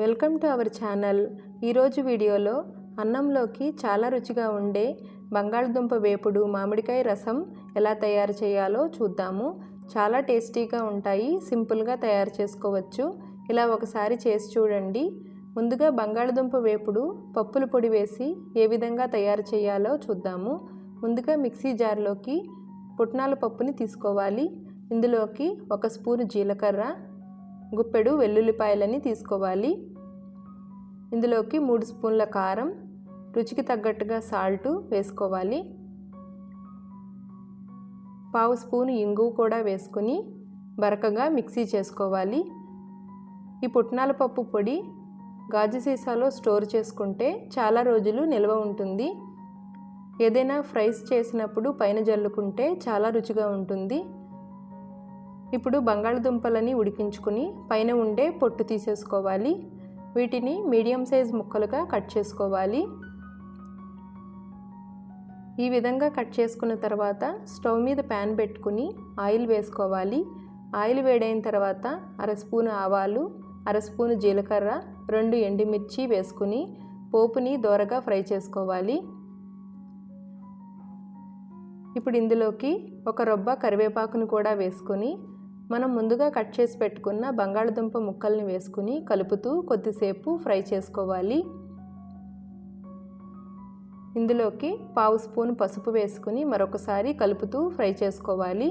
Welcome to our channel. ఈరోజు వీడియోలో అన్నంలోకి చాలా రుచిగా ఉండే బంగాళదుంప వేపుడు మామిడికాయ రసం ఎలా తయారు చేయాలో చూద్దాము. చాలా టేస్టీగా ఉంటాయి సింపుల్గా తయారు చేసుకోవచ్చు. ఇలా ఒకసారి చేసి చూడండి. ముందుగా బంగాళదుంప వేపుడు పప్పుల పొడి వేసి ఏ విధంగా తయారు చేయాలో చూద్దాము. ముందుగా మిక్సీ జార్లోకి పుట్నాల పప్పుని తీసుకోవాలి. ఇందులోకి ఒక స్పూను జీలకర్ర గుప్పెడు వెల్లుల్లిపాయలని తీసుకోవాలి. ఇందులోకి మూడు స్పూన్ల కారం రుచికి తగ్గట్టుగా సాల్టు వేసుకోవాలి. పావు స్పూన్ ఇంగు కూడా వేసుకుని బరకగా మిక్సీ చేసుకోవాలి. ఈ పుట్నాల పప్పు పొడి గాజు సీసాలో స్టోర్ చేసుకుంటే చాలా రోజులు నిల్వ ఉంటుంది. ఏదైనా ఫ్రైస్ చేసినప్పుడు పైన జల్లుకుంటే చాలా రుచిగా ఉంటుంది. ఇప్పుడు బంగాళదుంపలని ఉడికించుకుని పైన ఉండే పొట్టు తీసేసుకోవాలి. వీటిని మీడియం సైజ్ ముక్కలుగా కట్ చేసుకోవాలి. ఈ విధంగా కట్ చేసుకున్న తర్వాత స్టవ్ మీద ప్యాన్ పెట్టుకుని ఆయిల్ వేసుకోవాలి. ఆయిల్ వేడైన తర్వాత అర స్పూను ఆవాలు అర స్పూను జీలకర్ర రెండు ఎండుమిర్చి వేసుకుని పోపుని దోరగా ఫ్రై చేసుకోవాలి. ఇప్పుడు ఇందులోకి ఒక రొబ్బ కరివేపాకును కూడా వేసుకొని మనం ముందుగా కట్ చేసి పెట్టుకున్న బంగాళదుంప ముక్కల్ని వేసుకుని కలుపుతూ కొద్దిసేపు ఫ్రై చేసుకోవాలి. ఇందులోకి పావు స్పూన్ పసుపు వేసుకుని మరొకసారి కలుపుతూ ఫ్రై చేసుకోవాలి.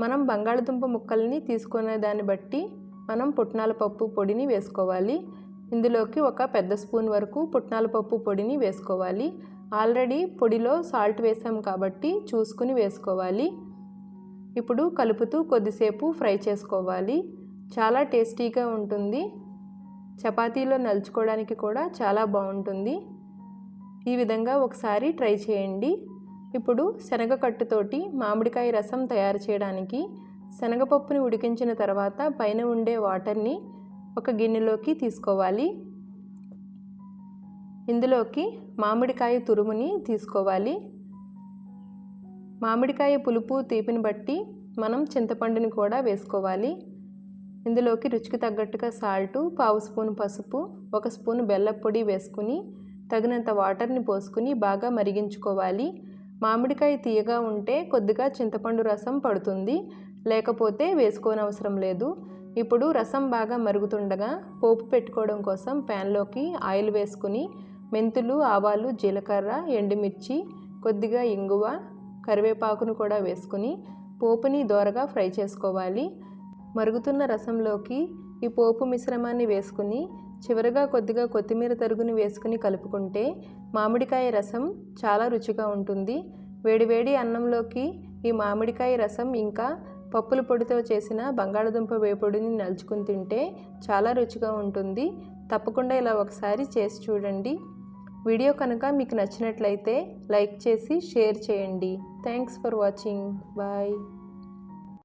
మనం బంగాళదుంప ముక్కల్ని తీసుకునే దాన్ని బట్టి మనం పుట్నాల పప్పు పొడిని వేసుకోవాలి. ఇందులోకి ఒక పెద్ద స్పూన్ వరకు పుట్నాల పప్పు పొడిని వేసుకోవాలి. ఆల్రెడీ పొడిలో సాల్ట్ వేసాం కాబట్టి చూసుకుని వేసుకోవాలి. ఇప్పుడు కలుపుతూ కొద్దిసేపు ఫ్రై చేసుకోవాలి. చాలా టేస్టీగా ఉంటుంది. చపాతీలో నలుచుకోవడానికి కూడా చాలా బాగుంటుంది. ఈ విధంగా ఒకసారి ట్రై చేయండి. ఇప్పుడు శనగకట్టుతోటి మామిడికాయ రసం తయారు చేయడానికి శనగపప్పుని ఉడికించిన తర్వాత పైన ఉండే వాటర్ని ఒక గిన్నెలోకి తీసుకోవాలి. ఇందులోకి మామిడికాయ తురుముని తీసుకోవాలి. మామిడికాయ పులుపు తీపిని బట్టి మనం చింతపండుని కూడా వేసుకోవాలి. ఇందులోకి రుచికి తగ్గట్టుగా సాల్టు పావు స్పూన్ పసుపు ఒక స్పూన్ బెల్లం పొడి వేసుకుని తగినంత వాటర్ని పోసుకుని బాగా మరిగించుకోవాలి. మామిడికాయ తీయగా ఉంటే కొద్దిగా చింతపండు రసం పడుతుంది. లేకపోతే వేసుకోనవసరం లేదు. ఇప్పుడు రసం బాగా మరుగుతుండగా పోపు పెట్టుకోవడం కోసం ప్యాన్లోకి ఆయిల్ వేసుకుని మెంతులు ఆవాలు జీలకర్ర ఎండుమిర్చి కొద్దిగా ఇంగువ కరివేపాకును కూడా వేసుకుని పోపుని దోరగా ఫ్రై చేసుకోవాలి. మరుగుతున్న రసంలోకి ఈ పోపు మిశ్రమాన్ని వేసుకుని చివరగా కొద్దిగా కొత్తిమీర తరుగుని వేసుకుని కలుపుకుంటే మామిడికాయ రసం చాలా రుచిగా ఉంటుంది. వేడివేడి అన్నంలోకి ఈ మామిడికాయ రసం ఇంకా పప్పుల పొడితో చేసిన బంగాళదుంప వేపుడిని నలుచుకుని తింటే చాలా రుచిగా ఉంటుంది. తప్పకుండా ఇలా ఒకసారి చేసి చూడండి. వీడియో కనుక మీకు నచ్చినట్లయితే లైక్ చేసి షేర్ చేయండి. Thanks for watching bye